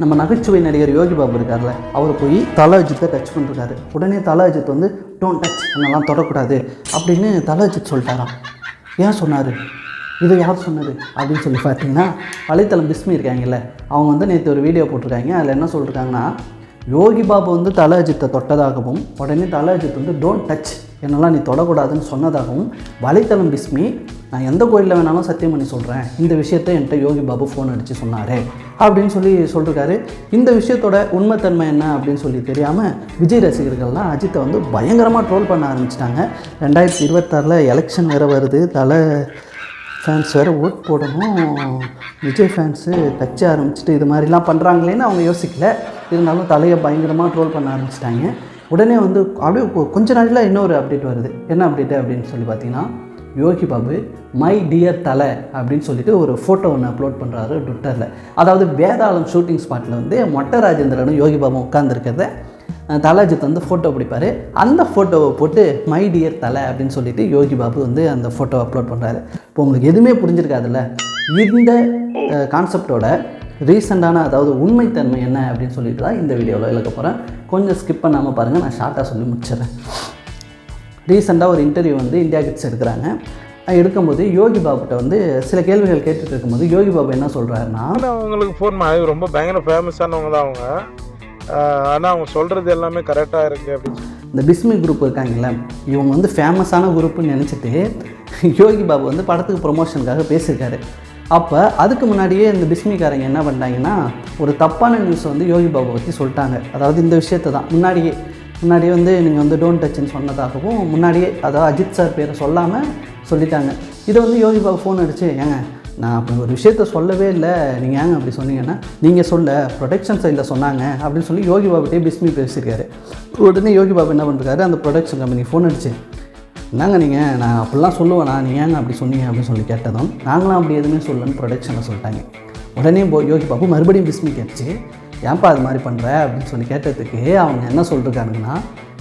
நம்ம நகைச்சுவை நடிகர் யோகி பாபு இருக்கார்ல அவர் போய் தல அஜித்தை டச் பண்ணிருக்காரு உடனே தல அஜித் வந்து டோன்ட் டச் என்னெல்லாம் தொடக்கூடாது அப்படின்னு தல அஜித் சொல்லிட்டாராம். ஏன் சொன்னார்? இது யார் சொன்னது? அப்படின்னு சொல்லி பார்த்தீங்கன்னா வலைத்தளம் பிஸ்மி இருக்காங்கல்ல அவங்க வந்து நேற்று ஒரு வீடியோ போட்டிருக்காங்க. அதில் என்ன சொல்லியிருக்காங்கன்னா யோகி பாபு வந்து தல அஜித்தை தொட்டதாகவும் உடனே தல அஜித் வந்து டோன்ட் டச் என்னெல்லாம் நீ தொடக்கூடாதுன்னு சொன்னதாகவும் வலைத்தளம் பிஸ்மி நான் எந்த கோயிலில் வேணாலும் சத்தியம் பண்ணி சொல்கிறேன் இந்த விஷயத்தை என்கிட்ட யோகி பாபு ஃபோன் அடித்து சொன்னார். அப்படின்னு சொல்லி சொல்லியிருக்காரு இந்த விஷயத்தோட உண்மைத்தன்மை என்ன அப்படின்னு சொல்லி தெரியாமல் விஜய் ரசிகர்கள்லாம் அஜித்தை வந்து பயங்கரமாக ட்ரோல் பண்ண ஆரம்பிச்சிட்டாங்க. ரெண்டாயிரத்தி இருபத்தாறில் எலெக்ஷன் வேறு வருது. தலை ஃபேன்ஸ் வேறு ஓட் போடணும். விஜய் ஃபேன்ஸு கட்சி ஆரம்பிச்சுட்டு இது மாதிரிலாம் பண்ணுறாங்களேன்னு அவங்க யோசிக்கல. இருந்தாலும் தலையை பயங்கரமாக ட்ரோல் பண்ண ஆரம்பிச்சிட்டாங்க. உடனே வந்து அப்படியே கொஞ்ச நாளில் இன்னொரு அப்டேட் வருது. என்ன அப்டேட்டு அப்படின்னு சொல்லி பார்த்தீங்கன்னா யோகி பாபு மை டியர் தலை அப்படின்னு சொல்லிட்டு ஒரு ஃபோட்டோ ஒன்று அப்லோட் பண்ணுறாரு ட்விட்டரில் அதாவது வேதாளம் ஷூட்டிங் ஸ்பாட்டில் வந்து மொட்டை ராஜேந்திரனும் யோகி பாபு உட்காந்துருக்கிறத தலாஜித் வந்து ஃபோட்டோ பிடிப்பார். அந்த ஃபோட்டோவை போட்டு மை டியர் தலை அப்படின்னு சொல்லிட்டு யோகி பாபு வந்து அந்த ஃபோட்டோ அப்லோட் பண்ணுறாரு இப்போ உங்களுக்கு எதுவுமே புரிஞ்சிருக்காதுல்ல? இந்த கான்செப்டோட ரீசெண்டான அதாவது உண்மைத்தன்மை என்ன அப்படின்னு சொல்லிட்டு தான் இந்த வீடியோவில் விளக்க போகிறேன் கொஞ்சம் ஸ்கிப் பண்ணாமல் பாருங்கள் நான் ஷார்ட்டாக சொல்லி முடிச்சிடுறேன். ரீசெண்டாக ஒரு இன்டர்வியூ வந்து இந்தியா கிட்ஸ் எடுக்கிறாங்க. எடுக்கும்போது யோகி பாபுட்ட வந்து சில கேள்விகள் கேட்டுட்டு இருக்கும்போது யோகி பாபு என்ன சொல்கிறாருன்னா அவங்களுக்கு ஃபோன் பண்ணி ரொம்ப பயங்கர ஃபேமஸானவங்க தான் அவங்க ஆனால் அவங்க சொல்கிறது எல்லாமே கரெக்டாக இருக்குது அப்படின்னு இந்த பிஸ்மி குரூப் இருக்காங்கல்ல இவங்க வந்து ஃபேமஸான குரூப்புன்னு நினச்சிட்டு யோகி பாபு வந்து படத்துக்கு ப்ரொமோஷனுக்காக பேசியிருக்காரு. அப்போ அதுக்கு முன்னாடியே இந்த பிஸ்மிக்காரங்க என்ன பண்ணிட்டாங்கன்னா ஒரு தப்பான நியூஸை வந்து யோகி பாபு பற்றி சொல்லிட்டாங்க. அதாவது இந்த விஷயத்தை தான் முன்னாடியே முன்னாடியே வந்து நீங்கள் வந்து டோன்ட் டச்னு சொன்னதாகவும் முன்னாடியே அதாவது அஜித் சார் பேரை சொல்லாமல் சொல்லிட்டாங்க. இதை வந்து யோகி பாபு ஃபோன் அடிச்சு ஏங்க நான் அப்படி ஒரு விஷயத்த சொல்லவே இல்லை. நீங்கள் ஏங்க அப்படி சொன்னீங்கன்னா நீங்கள் சொல்ல ப்ரொடக்ஷன் சைடில் சொன்னாங்க அப்படின்னு சொல்லி யோகி பாபுட்டே பிஸ்மி பேசியிருக்காரு. உடனே யோகி பாபு என்ன பண்ணுறாரு அந்த ப்ரொடக்ஷன் கம்பெனி ஃபோன் அடிச்சு என்னங்க நீங்கள் நான் அப்படிலாம் சொல்லுவேண்ணா நீங்கள் ஏங்க அப்படி சொன்னீங்க? அப்படின்னு சொல்லி கேட்டதும் நாங்களாம் அப்படி எதுவுமே சொல்லணும்னு ப்ரொடக்ஷனில் சொல்லிட்டாங்க. உடனே போ யோகி பாபு மறுபடியும் பிஸ்மி கேட்டுச்சு. ஏன்ப்பா அது மாதிரி பண்ணுற அப்படின்னு சொல்லி கேட்டதுக்கு அவங்க என்ன சொல்லிருக்காங்கன்னா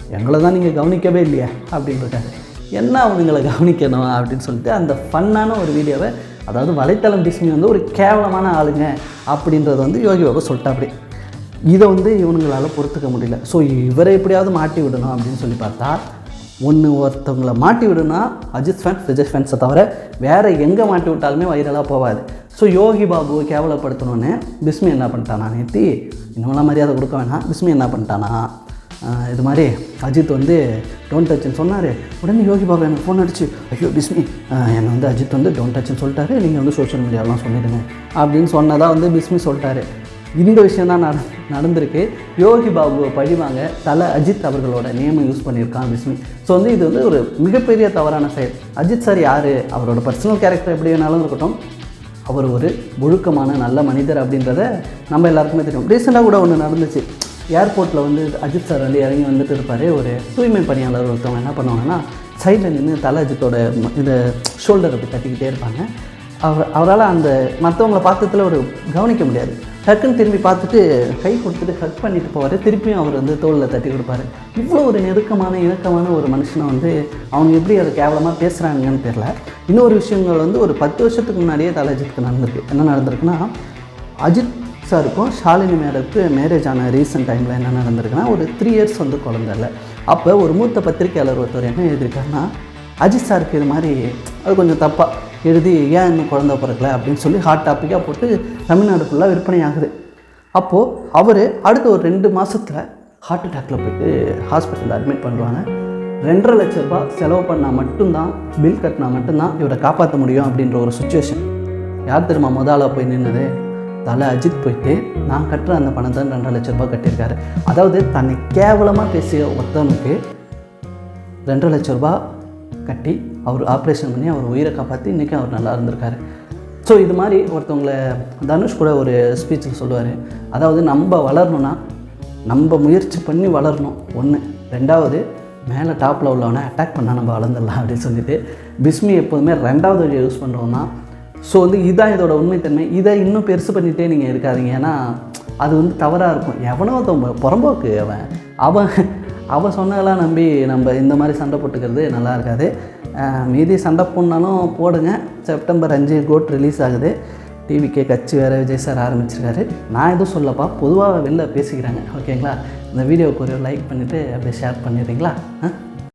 எங்களை தான் நீங்கள் கவனிக்கவே இல்லையா அப்படின்னு இருக்காரு என்ன அவனுங்களை கவனிக்கணும் அப்படின்னு சொல்லிட்டு அந்த ஃபன்னான ஒரு வீடியோவை அதாவது வலைத்தளம் டிஸ்மி வந்து ஒரு கேவலமான ஆளுங்க அப்படின்றத வந்து யோகி பாபு சொல்லிட்டாப்படி இதை வந்து இவனுங்களால் பொறுத்துக்க முடியல. ஸோ இவரை எப்படியாவது மாட்டி விடணும் அப்படின்னு சொல்லி பார்த்தா ஒன்று ஒருத்தவங்களை மாட்டி விடுனா அஜித் ஃபேன்ஸ் விஜய் ஃபேன்ஸை தவிர வேறு எங்கே மாட்டி விட்டாலுமே வைரலாக போகாது. ஸோ யோகி பாபுவை கேவலப்படுத்தணுன்னு பிஸ்மி என்ன பண்ணிட்டானா நேத்தி? இன்னமெல்லாம் மரியாதை கொடுக்க வேணாம். பிஸ்மி என்ன பண்ணிட்டானா? இது மாதிரி அஜித் வந்து டோன்ட் டச்சுன்னு சொன்னார். உடனே யோகி பாபு எனக்கு ஃபோன் அடிச்சு ஐயோ பிஸ்மி என்னை வந்து அஜித் வந்து டோன்ட் டச்சுன்னு சொல்லிட்டாரு. நீங்கள் வந்து சோஷியல் மீடியாவெலாம் சொல்லிடுங்க. அப்படின்னு சொன்னதாக வந்து பிஸ்மி சொல்லிட்டாரு. இந்த விஷயம் தான் நட நடந்திருக்கு. யோகி பாபுவை பழிவாங்க. தலை அஜித் அவர்களோட நேமை யூஸ் பண்ணியிருக்கான் விஷ்ணு. ஸோ வந்து இது வந்து ஒரு மிகப்பெரிய தவறான செயல். அஜித் சார் யார்? அவரோட பர்சனல் கேரக்டர் எப்படி வேணாலும் இருக்கட்டும். அவர் ஒரு ஒழுக்கமான நல்ல மனிதர் அப்படின்றத நம்ம எல்லாருக்குமே தெரியும். ரீசெண்டாக கூட ஒன்று நடந்துச்சு. ஏர்போர்ட்டில் வந்து அஜித் சார் வந்து இறங்கி வந்துட்டு இருப்பார். ஒரு தூய்மை பணியாளர் ஒருத்தவங்க என்ன பண்ணுவாங்கன்னா சைடில் நின்று தலை அஜித்தோட இந்த ஷோல்டர் அப்படி தட்டிக்கிட்டே இருப்பாங்க. அவர் அவரால் அந்த மற்றவங்களை பார்த்ததுல ஒரு கவனிக்க முடியாது. டக்குன்னு திரும்பி பார்த்துட்டு கை கொடுத்துட்டு ஹக் பண்ணிட்டு போவார். திருப்பியும் அவர் வந்து தோளில் தட்டி கொடுப்பாரு. இவ்வளோ ஒரு நெருக்கமான இணக்கமான ஒரு மனுஷனை வந்து அவங்க எப்படி அதை கேவலமாக பேசுகிறாங்கன்னு தெரில இன்னொரு விஷயங்கள் வந்து ஒரு பத்து வருஷத்துக்கு முன்னாடியே தலை அஜித்துக்கு நடந்திருக்கு. என்ன நடந்திருக்குன்னா அஜித் சாருக்கும் ஷாலினி மேடத்துக்கு மேரேஜ் ஆன ரீசெண்ட் டைமில் என்ன நடந்திருக்குன்னா ஒரு த்ரீ இயர்ஸ் வந்து குழந்தை இல்லை. அப்போ ஒரு மூத்த பத்திரிக்கையாளர் ஒருத்தர் என்ன எழுதியிருக்காருன்னா அஜித் சாருக்கு இது மாதிரி அது கொஞ்சம் தப்பாக எழுதி ஏன் இன்னும் குழந்த பிறக்கலை அப்படின்னு சொல்லி ஹாட் டாப்பிக்காக போட்டு தமிழ்நாடு ஃபுல்லாக விற்பனை ஆகுது அப்போது அவர் அடுத்த ஒரு ரெண்டு மாதத்தில் ஹார்ட் அட்டாக்கில் போயிட்டு ஹாஸ்பிட்டலில் அட்மிட் பண்ணுவாங்க ரெண்டரை லட்ச ரூபா செலவு பண்ணால் மட்டும்தான் பில் கட்டினா மட்டும்தான் இவரை காப்பாற்ற முடியும் அப்படின்ற ஒரு சுச்சுவேஷன் யார் தெரியுமா முதல்ல போய் நின்னது? தலை அஜித் போயிட்டு நான் கட்டுற அந்த பணத்தை ரெண்டரை லட்ச ரூபாய் கட்டியிருக்காரு. அதாவது தன்னை கேவலமாக பேசிய ஒருத்தனுக்கு ரெண்டரை லட்ச ரூபா கட்டி அவர் ஆப்ரேஷன் பண்ணி அவர் உயிரை காப்பாற்றி இன்றைக்கி அவர் நல்லா இருந்திருக்காரு. ஸோ இது மாதிரி ஒருத்தவங்களை தனுஷ் கூட ஒரு ஸ்பீச்சில் சொல்லுவார். அதாவது நம்ம வளரணும்னா நம்ம முயற்சி பண்ணி வளரணும். ஒன்று ரெண்டாவது மேலே டாப்பில் உள்ளவனை அட்டாக் பண்ணால் நம்ம வளர்ந்துடலாம் அப்படின்னு சொல்லிட்டு பிஸ்மி எப்போதுமே ரெண்டாவது வழியை யூஸ் பண்ணுறோம்னா ஸோ வந்து இதான் இதோட உண்மைத்தன்மை. இதை இன்னும் பெருசு பண்ணிகிட்டே நீங்கள் இருக்காதீங்க. ஏன்னா அது வந்து தவறாக இருக்கும். எவனோ புறம்போக்கு அவன். அவன் அவள் சொன்னதெல்லாம் நம்பி நம்ம இந்த மாதிரி சண்டை போட்டுக்கிறது நல்லா இருக்காது. மீதி சண்டை போடனாலும் போடுங்க. செப்டம்பர் அஞ்சு கோட் ரிலீஸ் ஆகுது. டிவிக்கே கட்சி வேறு விஜய் சார் ஆரம்பிச்சிருக்காரு. நான் எதுவும் சொல்லப்பா பொதுவாக வெளில பேசிக்கிறாங்க. ஓகேங்களா? இந்த வீடியோவுக்கு ஒரு லைக் பண்ணிவிட்டு அப்படியே ஷேர் பண்ணிடுறீங்களா? ஆ?